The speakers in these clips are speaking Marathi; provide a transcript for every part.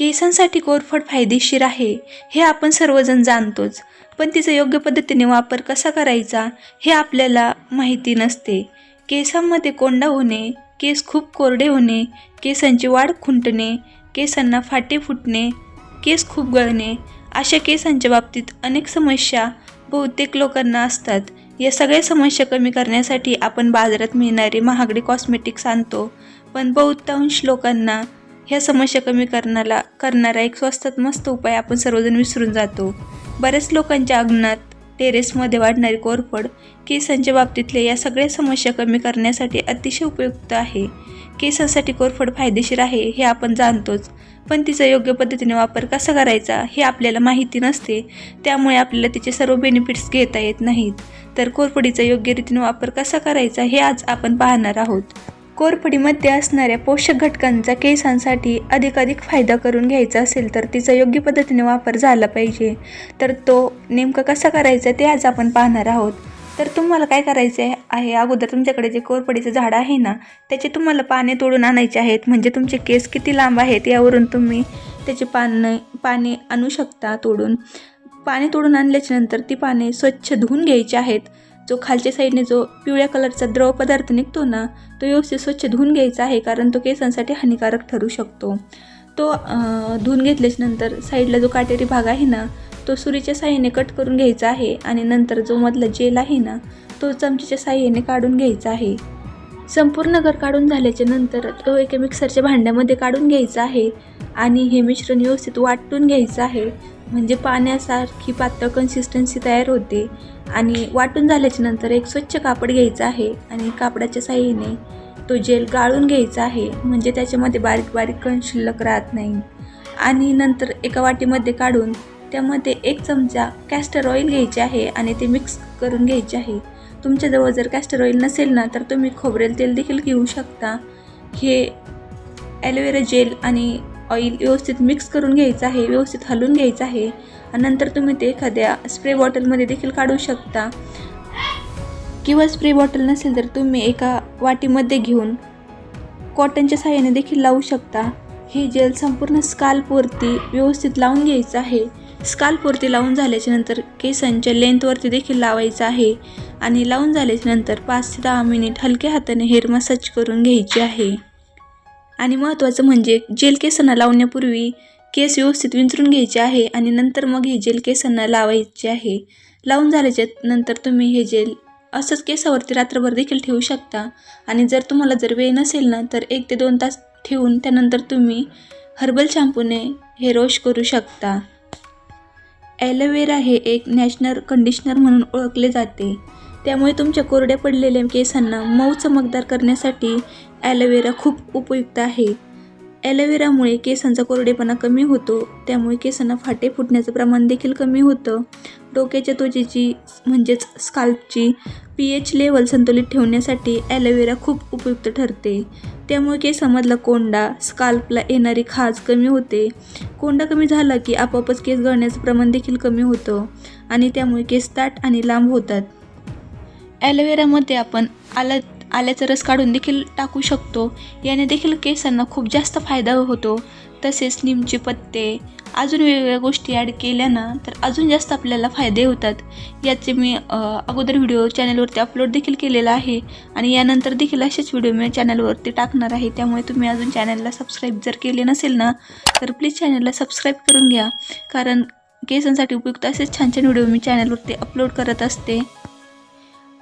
केसांसाठी कोरफड फायदेशीर आहे हे आपण सर्वजण जाणतोच. पण तिचा योग्य पद्धतीने वापर कसा करायचा हे आपल्याला माहिती नसते. केसांमध्ये कोंडा होणे केस खूप कोरडे होणे केसांची वाढ खुंटणे केसांना फाटे फुटणे केस खूप गळणे अशा केसांच्या बाबतीत अनेक समस्या बहुतेक लोकांना असतात. या सगळ्या समस्या कमी करण्यासाठी आपण बाजारात मिळणारे महागडे कॉस्मेटिक्स आणतो. पण बहुतांश लोकांना ह्या समस्या कमी करण्याला करणारा एक स्वस्तात मस्त उपाय आपण सर्वजण विसरून जातो. बऱ्याच लोकांच्या अंगणात टेरेसमध्ये वाढणारी कोरफड केसांच्या बाबतीतल्या या सगळ्या समस्या कमी करण्यासाठी अतिशय उपयुक्त आहे. केसांसाठी कोरफड फायदेशीर आहे हे आपण जाणतोच. पण तिचा योग्य पद्धतीने वापर कसा करायचा हे आपल्याला माहिती नसते. त्यामुळे आपल्याला तिचे सर्व बेनिफिट्स घेता येत नाहीत. तर कोरफडीचा योग्य रीतीने वापर कसा करायचा हे आज आपण पाहणार आहोत. कोरफडीमध्ये असणाऱ्या पोषक घटकांचा केसांसाठी अधिकाधिक फायदा करून घ्यायचा असेल तर तिचा योग्य पद्धतीने वापर झाला पाहिजे. तर तो नेमकं कसा करायचा ते आज आपण पाहणार आहोत. तर तुम्हाला काय करायचं आहे अगोदर तुमच्याकडे जे कोरफडीचं झाड आहे ना त्याचे तुम्हाला पाने तोडून आणायचे आहेत. म्हणजे तुमचे केस किती लांब आहेत यावरून तुम्ही त्याचे पानं पाने आणू शकता तोडून. पाने तोडून आणल्याच्या नंतर ती पाने स्वच्छ धुवून घ्यायची आहेत. जो खालच्या साईडने जो पिवळ्या कलरचा द्रव पदार्थ निघतो ना तो व्यवस्थित स्वच्छ धुवून घ्यायचा आहे कारण तो केसांसाठी हानिकारक ठरू शकतो. तो धुवून घेतल्याच्या नंतर साईडला जो काटेरी भाग आहे ना तो सुरीच्या साह्याने कट करून घ्यायचा आहे आणि नंतर जो मधला जेल आहे ना तो चमचीच्या साह्याने काढून घ्यायचा आहे. संपूर्ण घर काढून झाल्याच्यानंतर तो एका मिक्सरच्या भांड्यामध्ये काढून घ्यायचा आहे. आणि हे मिश्रण व्यवस्थित वाटून घ्यायचं आहे. म्हणजे पाण्यासारखी पातळ कन्सिस्टन्सी तयार होते. आणि वाटून झाल्याच्यानंतर एक स्वच्छ कापड घ्यायचं आहे आणि कापडाच्या साह्याने तो जेल गाळून घ्यायचा आहे. म्हणजे त्याच्यामध्ये बारीक बारीक कण शिल्लक राहत नाही. आणि नंतर एका वाटीमध्ये काढून त्यामध्ये एक चमचा कॅस्टर ऑइल घ्यायचे आहे आणि ते मिक्स करून घ्यायचे आहे. तुमच्याजवळ जर कॅस्टर ऑइल नसेल ना तर तुम्ही खोबरेल तेल देखील घेऊ शकता. हे ॲलोवेरा जेल आणि ऑइल व्यवस्थित मिक्स करून घ्यायचं आहे व्यवस्थित हलवून घ्यायचं आहे. आणि नंतर तुम्ही ते एखाद्या स्प्रे बॉटलमध्ये देखील काढू शकता. किंवा स्प्रे बॉटल नसेल तर तुम्ही एका वाटीमध्ये घेऊन कॉटनच्या साह्याने देखील लावू शकता. हे जेल संपूर्ण स्काल्पवरती व्यवस्थित लावून घ्यायचं आहे. स्काल्पवरती लावून झाल्याच्यानंतर केसांच्या लेंथवरती देखील लावायचं आहे. आणि लावून झाल्याच्यानंतर पाच ते दहा मिनिट हलक्या हाताने हेअर मसाज करून घ्यायची आहे. आणि महत्त्वाचं म्हणजे जेल केसांना लावण्यापूर्वी केस व्यवस्थित विंचरून घ्यायचे आहे आणि नंतर मग हे जेल केसांना लावायचे आहे. लावून झाल्याच्यानंतर तुम्ही हे जेल असंच केसावरती रात्रभर देखील ठेवू शकता. आणि जर तुम्हाला जर वेळ नसेल ना तर एक ते दोन तास ठेवून त्यानंतर तुम्ही हर्बल शॅम्पूने हे रोश करू शकता. ॲलोवेरा हे एक नॅशनल कंडिशनर म्हणून ओळखले जाते. त्यामुळे तुमच्या कोरड्या पडलेल्या केसांना मऊ चमकदार करण्यासाठी ॲलोवेरा खूप उपयुक्त आहे. ॲलोवेरामुळे केसांचा कोरडेपणा कमी होतो त्यामुळे केसांना फाटे फुटण्याचं प्रमाण देखील कमी होतं. डोक्याच्या त्वचेची म्हणजेच स्काल्पची पी एच लेवल संतुलित ठेवण्यासाठी ॲलोवेरा खूप उपयुक्त ठरते. त्यामुळे केसामधला कोंडा स्काल्पला येणारी खाज कमी होते. कोंडा कमी झाला की आपोआपच केस गळण्याचं प्रमाण देखील कमी होतं आणि त्यामुळे केस ताट आणि लांब होतात. ॲलोवेरामध्ये आपण आला आल्याचा रस काढून देखील टाकू शकतो. याने देखील केसांना खूप जास्त फायदा होतो. तसेच निमचे पत्ते अजून वेगवेगळ्या गोष्टी ॲड केल्या ना तर अजून जास्त आपल्याला फायदे होतात. याचे मी अगोदर व्हिडिओ चॅनलवरती अपलोड देखील केलेला आहे आणि यानंतर देखील असेच व्हिडिओ मी चॅनलवरती टाकणार आहे. त्यामुळे तुम्ही अजून चॅनलला सबस्क्राईब जर केले नसेल ना तर प्लीज चॅनलला सबस्क्राईब करून घ्या. कारण केसांसाठी उपयुक्त असेच छान छान व्हिडिओ मी चॅनलवरती अपलोड करत असते.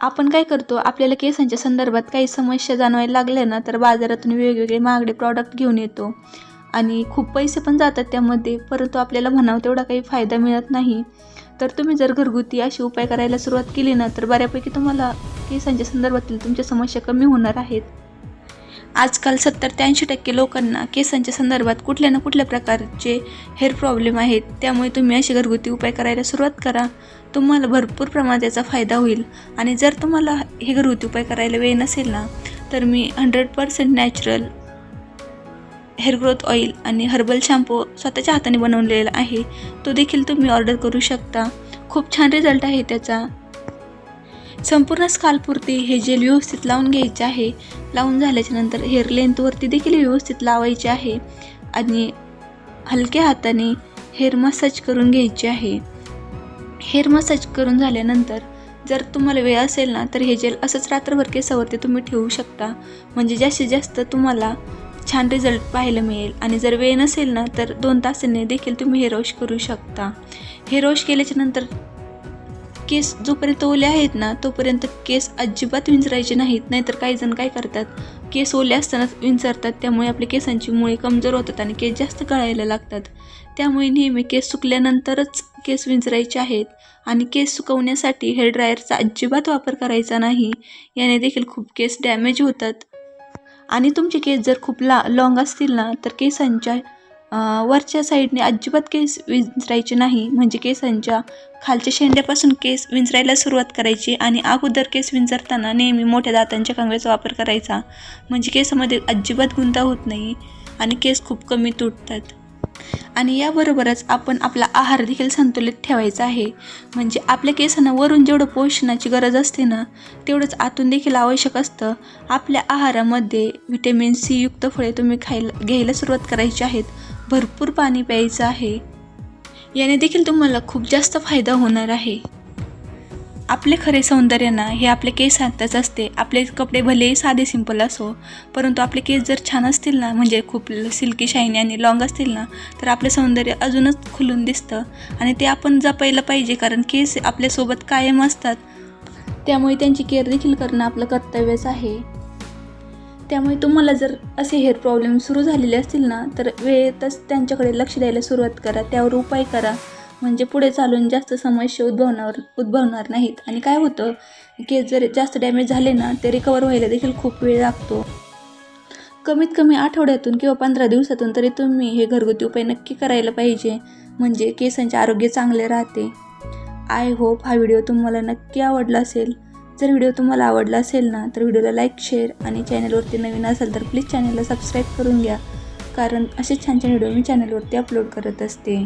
आपण काय करतो आपल्याला केसांच्या संदर्भात काही समस्या जाणवायला लागल्या ना तर बाजारातून वेगवेगळे महागडे प्रॉडक्ट घेऊन येतो. आणि खूप पैसे पण जातात त्यामध्ये परंतु आपल्याला म्हणावं तेवढा काही फायदा मिळत नाही. तर तुम्ही जर घरगुती असे उपाय करायला सुरुवात केली ना तर बऱ्यापैकी तुम्हाला केसांच्या संदर्भातील तुमच्या समस्या कमी होणार आहेत. आजकाल सत्तर ते ऐंशी टक्के लोकांना केसांच्या संदर्भात कुठल्या ना कुठल्या प्रकारचे हेअर प्रॉब्लेम आहेत. त्यामुळे तुम्ही असे घरगुती उपाय करायला सुरुवात करा. तुम्हाला भरपूर प्रमाणात याचा फायदा होईल. आणि जर तुम्हाला हे घरगुती उपाय करायला वेळ नसेल ना तर मी hundred percent natural hair growth oil आणि हर्बल शॅम्पू स्वतःच्या हाताने बनवलेला आहे. तो देखील तुम्ही ऑर्डर करू शकता. खूप छान रिझल्ट आहे त्याचा. संपूर्ण स्कालपुरती हे जेल व्यवस्थित लावून घ्यायचे आहे. लावून झाल्याच्यानंतर हेअर लेंथवरती देखील व्यवस्थित लावायचे आहे. आणि हलक्या हाताने हेअर मसाज करून घ्यायचे आहे. हेअर मसाज करून झाल्यानंतर जर तुम्हाला वेळ असेल ना तर हे जेल असंच रात्रभर केसावरती तुम्ही ठेवू शकता. म्हणजे जास्तीत जास्त तुम्हाला छान रिझल्ट पाहायला मिळेल. आणि जर वेळ नसेल ना तर दोन तासांनी देखील तुम्ही हेअर वॉश करू शकता. हेअर वॉश केल्याच्यानंतर केस जोपर्यंत ओले आहेत ना तोपर्यंत केस अजिबात विंचरायचे नाहीत. नाहीतर काही जण काय करतात केस ओले असतानाच विंचरतात. त्यामुळे आपल्या केसांची मुळे कमजोर होतात आणि केस जास्त गळायला लागतात. त्यामुळे नेहमी केस सुकल्यानंतरच केस विंचरायचे आहेत आणि केस सुकवण्यासाठी हेअर ड्रायरचा अजिबात वापर करायचा नाही. याने देखील खूप केस डॅमेज होतात. आणि तुमचे केस जर खूप ला लाँग असतील ना तर केसांच्या वरच्या साईडने अजिबात केस विंचरायचे नाही. म्हणजे केसांच्या खालच्या शेंड्यापासून केस विंचरायला सुरुवात करायची आणि अगोदर केस विंचरताना नेहमी मोठ्या दातांच्या कंगव्याचा वापर करायचा. म्हणजे केसामध्ये अजिबात गुंता होत नाही आणि केस खूप कमी तुटतात. आणि याबरोबरच आपण आपला आहार देखील संतुलित ठेवायचा आहे. म्हणजे आपल्या केसांना वरून जेवढं पोषणाची गरज असते ना तेवढंच आतून देखील आवश्यक असतं. आपल्या आहारामध्ये व्हिटॅमिन सी युक्त फळे तुम्ही खायला घ्यायला सुरुवात करायची आहेत. भरपूर पाणी प्यायचं आहे. याने देखील तुम्हाला खूप जास्त फायदा होणार आहे. आपले खरे सौंदर्य ना हे आपले केस हातच असते. आपले कपडे भले साधे सिंपल असो परंतु आपले केस जर छान असतील ना म्हणजे खूप सिल्की शायनी आणि लॉंग असतील ना तर आपलं सौंदर्य अजूनच खुलून दिसतं आणि ते आपण जपायला पाहिजे कारण केस आपल्यासोबत कायम असतात. त्यामुळे त्यांची केअर देखील करणं आपलं कर्तव्यच आहे. त्यामुळे तुम्हाला जर असे हेअर प्रॉब्लेम सुरू झालेले असतील ना तर वेळेतच त्यांच्याकडे लक्ष द्यायला सुरुवात करा. त्यावर उपाय करा. म्हणजे पुढे चालून जास्त समस्या उद्भवणार उद्भवणार नाहीत. आणि काय होतं केस जर जास्त डॅमेज झाले ना ते रिकवर व्हायला देखील खूप वेळ लागतो. कमीत कमी आठवड्यातून किंवा पंधरा दिवसातून तरी तुम्ही हे घरगुती उपाय नक्की करायला पाहिजे. म्हणजे केसांचे आरोग्य चांगले राहते. आय होप हा व्हिडिओ तुम्हाला नक्की आवडला असेल. जर व्हिडिओ तुम्हाला आवडला असेल ना तर व्हिडिओला लाईक शेअर आणि चॅनलवरती नवीन असेल तर प्लीज चॅनलला सबस्क्राईब करून घ्या. कारण असे छान छान व्हिडिओ मी चॅनलवरती अपलोड करत असते.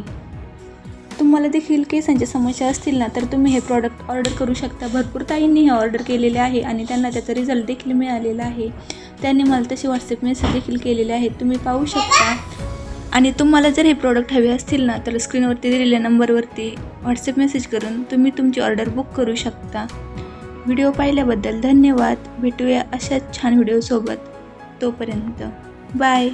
तुम्हाला देखील केसांच्या समस्या असतील ना तर तुम्ही हे प्रॉडक्ट ऑर्डर करू शकता. भरपूर ताईंनी हे ऑर्डर केलेले आहे आणि त्यांना त्याचा रिझल्ट देखील मिळालेला आहे. त्यांनी मला तसे व्हॉट्सअप मेसेज देखील केलेले आहेत तुम्ही पाहू शकता. आणि तुम्हाला जर हे प्रॉडक्ट हवे असतील ना तर स्क्रीनवरती दिलेल्या नंबरवरती व्हॉट्सअप मेसेज करून तुम्ही तुमची ऑर्डर बुक करू शकता. व्हिडिओ पाहिल्याबद्दल धन्यवाद. भेटूया अशाच छान व्हिडिओसोबत. तोपर्यंत बाय.